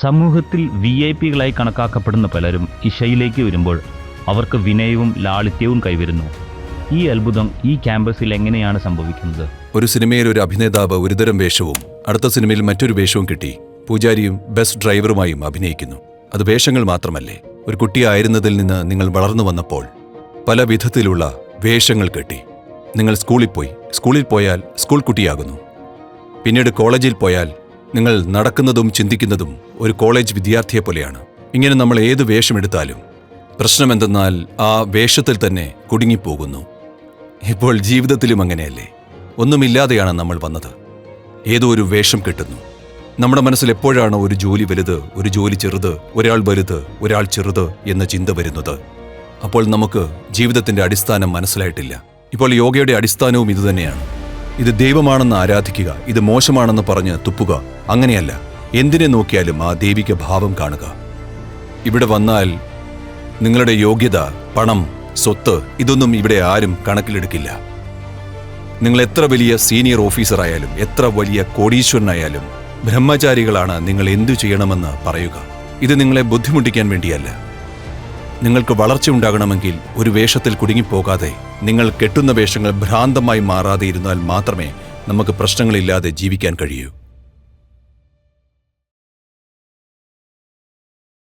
സമൂഹത്തിൽ V I പികളായി കണക്കാക്കപ്പെടുന്ന പലരും ഇഷയിലേക്ക് വരുമ്പോൾ അവർക്ക് വിനയവും ലാളിത്യവും കൈവരുന്നു. ഈ അത്ഭുതം ഈ ക്യാമ്പസിൽ എങ്ങനെയാണ് സംഭവിക്കുന്നത്? ഒരു സിനിമയിൽ ഒരു അഭിനേതാവ് ഒരുതരം വേഷവും അടുത്ത സിനിമയിൽ മറ്റൊരു വേഷവും കിട്ടി പൂജാരിയും ബസ് ഡ്രൈവറുമായും അഭിനയിക്കുന്നു. അത് വേഷങ്ങൾ മാത്രമല്ലേ? ഒരു കുട്ടിയായിരുന്നതിൽ നിന്ന് നിങ്ങൾ വളർന്നു വന്നപ്പോൾ പല വിധത്തിലുള്ള വേഷങ്ങൾ കെട്ടി. നിങ്ങൾ സ്കൂളിൽ പോയി. സ്കൂളിൽ പോയാൽ സ്കൂൾ കുട്ടിയാകുന്നു. പിന്നീട് കോളേജിൽ പോയാൽ നിങ്ങൾ നടക്കുന്നതും ചിന്തിക്കുന്നതും ഒരു കോളേജ് വിദ്യാർത്ഥിയെ പോലെയാണ്. ഇങ്ങനെ നമ്മൾ ഏത് വേഷമെടുത്താലും പ്രശ്നമെന്തെന്നാൽ ആ വേഷത്തിൽ തന്നെ കുടുങ്ങിപ്പോകുന്നു. ഇപ്പോൾ ജീവിതത്തിലും അങ്ങനെയല്ലേ? ഒന്നുമില്ലാതെയാണ് നമ്മൾ വന്നത്. ഏതോ ഒരു വേഷം കിട്ടുന്നു. നമ്മുടെ മനസ്സിൽ എപ്പോഴാണ് ഒരു ജോലി വലുത് ഒരു ജോലി ചെറുത് ഒരാൾ വലുത് ഒരാൾ ചെറുത് എന്ന ചിന്ത വരുന്നത്? അപ്പോൾ നമുക്ക് ജീവിതത്തിന്റെ അടിസ്ഥാനം മനസ്സിലായിട്ടില്ല. ഇപ്പോൾ യോഗയുടെ അടിസ്ഥാനവും ഇതുതന്നെയാണ്. ഇത് ദൈവമാണെന്ന് ആരാധിക്കുക ഇത് മോശമാണെന്ന് പറഞ്ഞ് തുപ്പുക അങ്ങനെയല്ല. എന്തിനെ നോക്കിയാലും ആ ദൈവിക ഭാവം കാണുക. ഇവിടെ വന്നാൽ നിങ്ങളുടെ യോഗ്യത പണം സ്വത്ത് ഇതൊന്നും ഇവിടെ ആരും കണക്കിലെടുക്കില്ല. നിങ്ങൾ എത്ര വലിയ സീനിയർ ഓഫീസറായാലും എത്ര വലിയ കോടീശ്വരനായാലും ബ്രഹ്മചാരികളാണ് നിങ്ങൾ എന്തു ചെയ്യണമെന്ന് പറയുക. ഇത് നിങ്ങളെ ബുദ്ധിമുട്ടിക്കാൻ വേണ്ടിയല്ല. നിങ്ങൾക്ക് വളർച്ച ഉണ്ടാകണമെങ്കിൽ ഒരു വേഷത്തിൽ കുടുങ്ങിപ്പോകാതെ നിങ്ങൾ കെട്ടുന്ന വേഷങ്ങൾ ഭ്രാന്തമായി മാറാതെ ഇരുന്നാൽ മാത്രമേ നമുക്ക് പ്രശ്നങ്ങളില്ലാതെ ജീവിക്കാൻ കഴിയൂ.